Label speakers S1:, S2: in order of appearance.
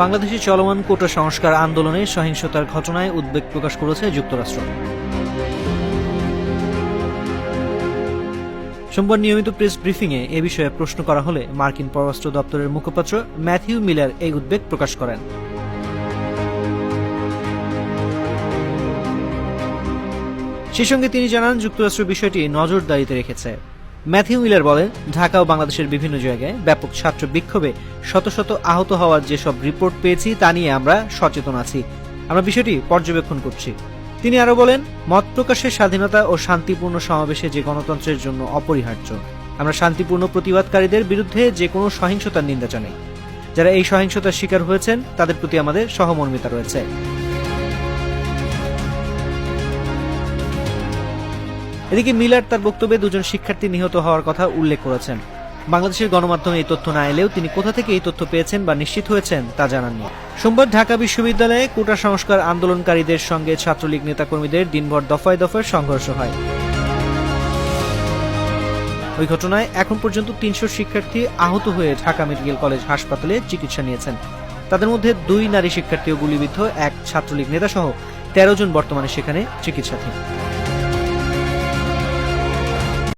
S1: বাংলাদেশে চলমান কোটা সংস্কার আন্দোলনে সহিংসতার ঘটনায় উদ্বেগ প্রকাশ করেছে যুক্তরাষ্ট্র। সোমবার নিয়মিত প্রেস ব্রিফিংয়ে এ বিষয়ে প্রশ্ন করা হলে মার্কিন পররাষ্ট্র দপ্তরের মুখপাত্র ম্যাথিউ মিলার এই উদ্বেগ প্রকাশ করেন। সেই সঙ্গে তিনি জানান, যুক্তরাষ্ট্র বিষয়টি নজরদারিতে রেখেছে। ম্যাথিউ মিলার বলেন ঢাকা ও বাংলাদেশের বিভিন্ন জায়গায় ব্যাপক ছাত্র বিক্ষোভে শত শত আহত হওয়ার যেসব রিপোর্ট পেয়েছি, তা নিয়ে আমরা সচেতন আছি। আমরা বিষয়টি পর্যবেক্ষণ করছি। তিনি আরও বলেন, মত প্রকাশের স্বাধীনতা ও শান্তিপূর্ণ সমাবেশে যে গণতন্ত্রের জন্য অপরিহার্য, আমরা শান্তিপূর্ণ প্রতিবাদকারীদের বিরুদ্ধে যে কোনো সহিংসতার নিন্দা জানাই। যারা এই সহিংসতার শিকার হয়েছেন, তাদের প্রতি আমাদের সহমর্মিতা রয়েছে। এদিকে মিলার তার বক্তব্যে দুজন শিক্ষার্থী নিহত হওয়ার কথা উল্লেখ করেছেন। বাংলাদেশের গণমাধ্যমে এই তথ্য না এলেও তিনি কোথা থেকে এই তথ্য পেয়েছেন বা নিশ্চিত হয়েছেন তা জানাননি। সোমবার ঢাকা বিশ্ববিদ্যালয়ে কোটা সংস্কার আন্দোলনকারীদের সঙ্গে ছাত্রলীগ নেতাকর্মীদের দিনভর দফায় দফায় সংঘর্ষ হয়। ওই ঘটনায় এখন পর্যন্ত তিনশো শিক্ষার্থী আহত হয়ে ঢাকা মেডিকেল কলেজ হাসপাতালে চিকিৎসা নিয়েছেন। তাদের মধ্যে দুই নারী শিক্ষার্থী ও গুলিবিদ্ধ, এক ছাত্রলীগ নেতাসহ তেরো জন বর্তমানে সেখানে চিকিৎসাধীন।